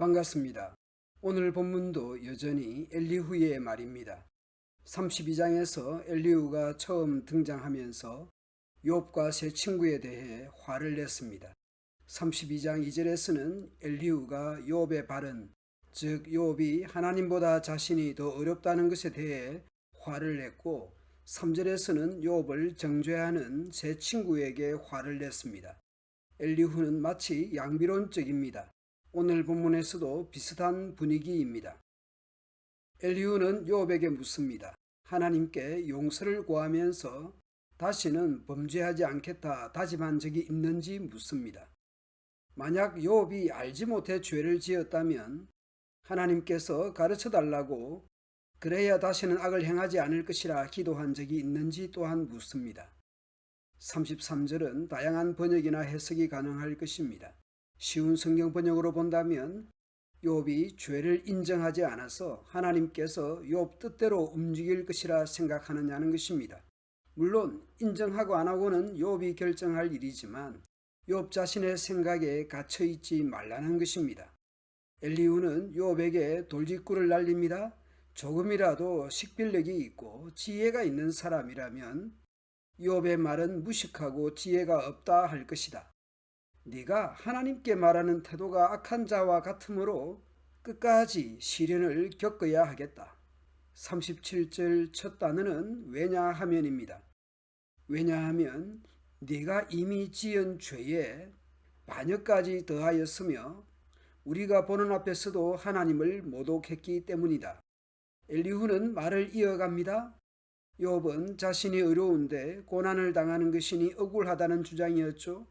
반갑습니다. 오늘 본문도 여전히 엘리후의 말입니다. 32장에서 엘리후가 처음 등장하면서 욥과 세 친구에 대해 화를 냈습니다. 32장 2절에서는 엘리후가 욥의 발언, 즉 욥이 하나님보다 자신이 더 어렵다는 것에 대해 화를 냈고 3절에서는 욥을 정죄하는 세 친구에게 화를 냈습니다. 엘리후는 마치 양비론적입니다. 오늘 본문에서도 비슷한 분위기입니다. 엘리후는 욥에게 묻습니다. 하나님께 용서를 구하면서 다시는 범죄하지 않겠다 다짐한 적이 있는지 묻습니다. 만약 욥이 알지 못해 죄를 지었다면 하나님께서 가르쳐 달라고 그래야 다시는 악을 행하지 않을 것이라 기도한 적이 있는지 또한 묻습니다. 33절은 다양한 번역이나 해석이 가능할 것입니다. 쉬운 성경 번역으로 본다면 욥이 죄를 인정하지 않아서 하나님께서 욥 뜻대로 움직일 것이라 생각하느냐는 것입니다. 물론 인정하고 안 하고는 욥이 결정할 일이지만 욥 자신의 생각에 갇혀 있지 말라는 것입니다. 엘리우는 욥에게 돌직구를 날립니다. 조금이라도 식별력이 있고 지혜가 있는 사람이라면 욥의 말은 무식하고 지혜가 없다 할 것이다. 네가 하나님께 말하는 태도가 악한 자와 같으므로 끝까지 시련을 겪어야 하겠다. 37절 첫 단어는 왜냐하면입니다. 왜냐하면 네가 이미 지은 죄에 반역까지 더하였으며 우리가 보는 앞에서도 하나님을 모독했기 때문이다. 엘리후는 말을 이어갑니다. 욥은 자신이 어려운데 고난을 당하는 것이니 억울하다는 주장이었죠.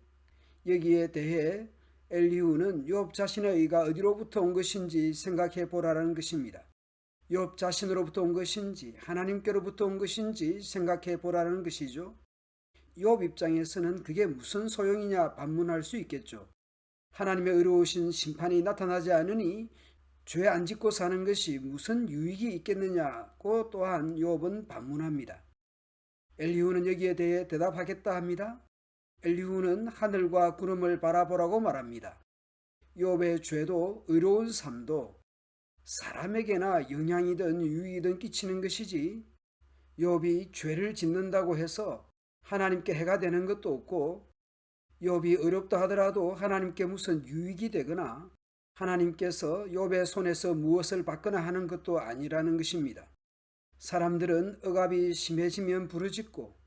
여기에 대해 엘리후는 욥 자신의 의가 어디로부터 온 것인지 생각해 보라는 것입니다. 욥 자신으로부터 온 것인지 하나님께로부터 온 것인지 생각해 보라는 것이죠. 욥 입장에서는 그게 무슨 소용이냐 반문할 수 있겠죠. 하나님의 의로우신 심판이 나타나지 않으니 죄 안 짓고 사는 것이 무슨 유익이 있겠느냐고 또한 욥은 반문합니다. 엘리후는 여기에 대해 대답하겠다 합니다. 엘리후는 하늘과 구름을 바라보라고 말합니다. 욥의 죄도 의로운 삶도 사람에게나 영향이든 유익이든 끼치는 것이지 욥이 죄를 짓는다고 해서 하나님께 해가 되는 것도 없고 욥이 어렵다 하더라도 하나님께 무슨 유익이 되거나 하나님께서 욥의 손에서 무엇을 받거나 하는 것도 아니라는 것입니다. 사람들은 억압이 심해지면 부르짖고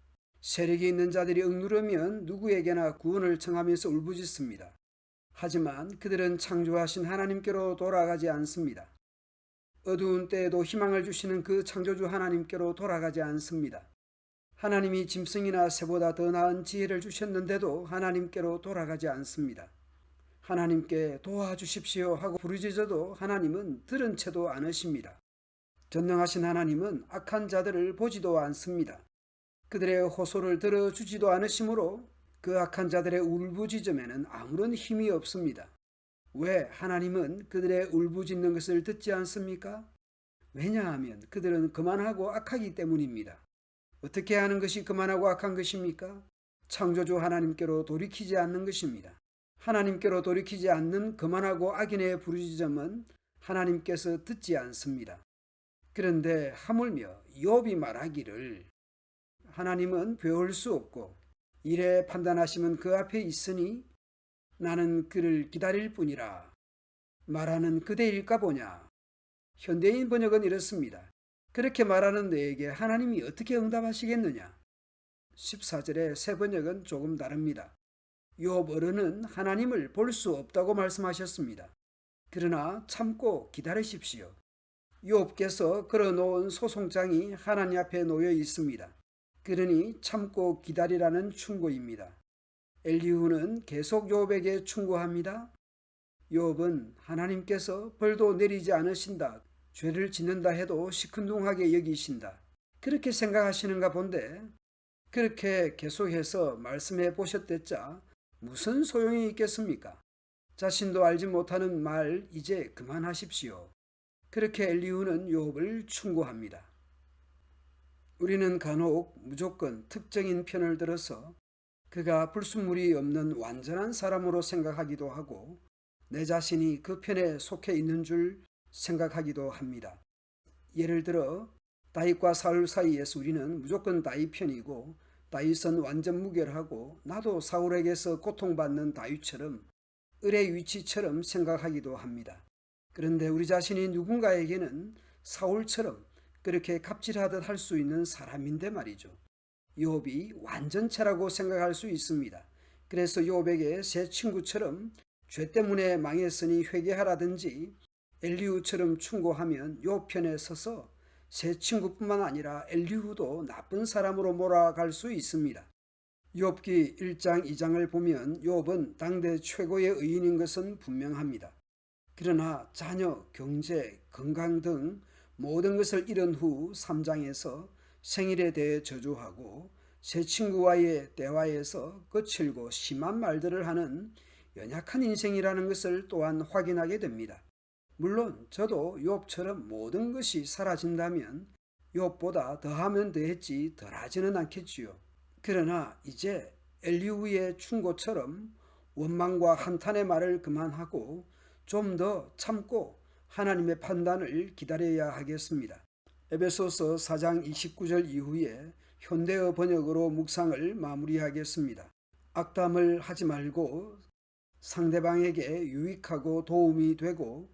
세력이 있는 자들이 억누르면 누구에게나 구원을 청하면서 울부짖습니다. 하지만 그들은 창조하신 하나님께로 돌아가지 않습니다. 어두운 때에도 희망을 주시는 그 창조주 하나님께로 돌아가지 않습니다. 하나님이 짐승이나 새보다 더 나은 지혜를 주셨는데도 하나님께로 돌아가지 않습니다. 하나님께 도와주십시오 하고 부르짖어도 하나님은 들은 채도 않으십니다. 전능하신 하나님은 악한 자들을 보지도 않습니다. 그들의 호소를 들어주지도 않으시므로 그 악한 자들의 울부짖음에는 아무런 힘이 없습니다. 왜 하나님은 그들의 울부짖는 것을 듣지 않습니까? 왜냐하면 그들은 그만하고 악하기 때문입니다. 어떻게 하는 것이 그만하고 악한 것입니까? 창조주 하나님께로 돌이키지 않는 것입니다. 하나님께로 돌이키지 않는 그만하고 악인의 부르짖음은 하나님께서 듣지 않습니다. 그런데 하물며 욥이 말하기를 하나님은 배울 수 없고 이래 판단하시면 그 앞에 있으니 나는 그를 기다릴 뿐이라 말하는 그대일까 보냐. 현대인 번역은 이렇습니다. 그렇게 말하는 너에게 하나님이 어떻게 응답하시겠느냐? 14절의 새 번역은 조금 다릅니다. 욥 어른은 하나님을 볼 수 없다고 말씀하셨습니다. 그러나 참고 기다리십시오. 욥께서 걸어놓은 소송장이 하나님 앞에 놓여 있습니다. 그러니 참고 기다리라는 충고입니다. 엘리후는 계속 욥에게 충고합니다. 욥은 하나님께서 벌도 내리지 않으신다. 죄를 짓는다 해도 시큰둥하게 여기신다. 그렇게 생각하시는가 본데 그렇게 계속해서 말씀해 보셨댔자 무슨 소용이 있겠습니까? 자신도 알지 못하는 말 이제 그만하십시오. 그렇게 엘리후는 욥을 충고합니다. 우리는 간혹 무조건 특정인 편을 들어서 그가 불순물이 없는 완전한 사람으로 생각하기도 하고 내 자신이 그 편에 속해 있는 줄 생각하기도 합니다. 예를 들어 다윗과 사울 사이에서 우리는 무조건 다윗 편이고 다윗은 완전 무결하고 나도 사울에게서 고통받는 다윗처럼 을의 위치처럼 생각하기도 합니다. 그런데 우리 자신이 누군가에게는 사울처럼 그렇게 갑질하듯 할 수 있는 사람인데 말이죠. 욥이 완전체라고 생각할 수 있습니다. 그래서 욥에게 새 친구처럼 죄 때문에 망했으니 회개하라든지 엘리후처럼 충고하면 욥 편에 서서 새 친구뿐만 아니라 엘리후도 나쁜 사람으로 몰아갈 수 있습니다. 욥기 1장 2장을 보면 욥은 당대 최고의 의인인 것은 분명합니다. 그러나 자녀, 경제, 건강 등 모든 것을 잃은 후 3장에서 생일에 대해 저주하고 새 친구와의 대화에서 거칠고 심한 말들을 하는 연약한 인생이라는 것을 또한 확인하게 됩니다. 물론 저도 욥처럼 모든 것이 사라진다면 욥보다 더하면 더했지 덜하지는 않겠지요. 그러나 이제 엘리후의 충고처럼 원망과 한탄의 말을 그만하고 좀 더 참고 하나님의 판단을 기다려야 하겠습니다. 에베소서 4장 29절 이후에 현대어 번역으로 묵상을 마무리하겠습니다. 악담을 하지 말고 상대방에게 유익하고 도움이 되고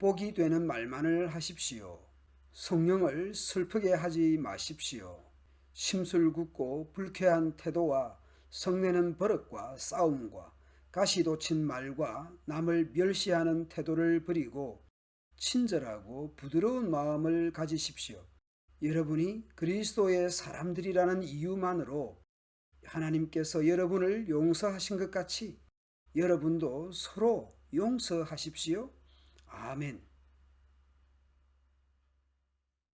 복이 되는 말만을 하십시오. 성령을 슬프게 하지 마십시오. 심술궂고 불쾌한 태도와 성내는 버릇과 싸움과 가시돋친 말과 남을 멸시하는 태도를 버리고 친절하고 부드러운 마음을 가지십시오. 여러분이 그리스도의 사람들이라는 이유만으로 하나님께서 여러분을 용서하신 것 같이 여러분도 서로 용서하십시오. 아멘.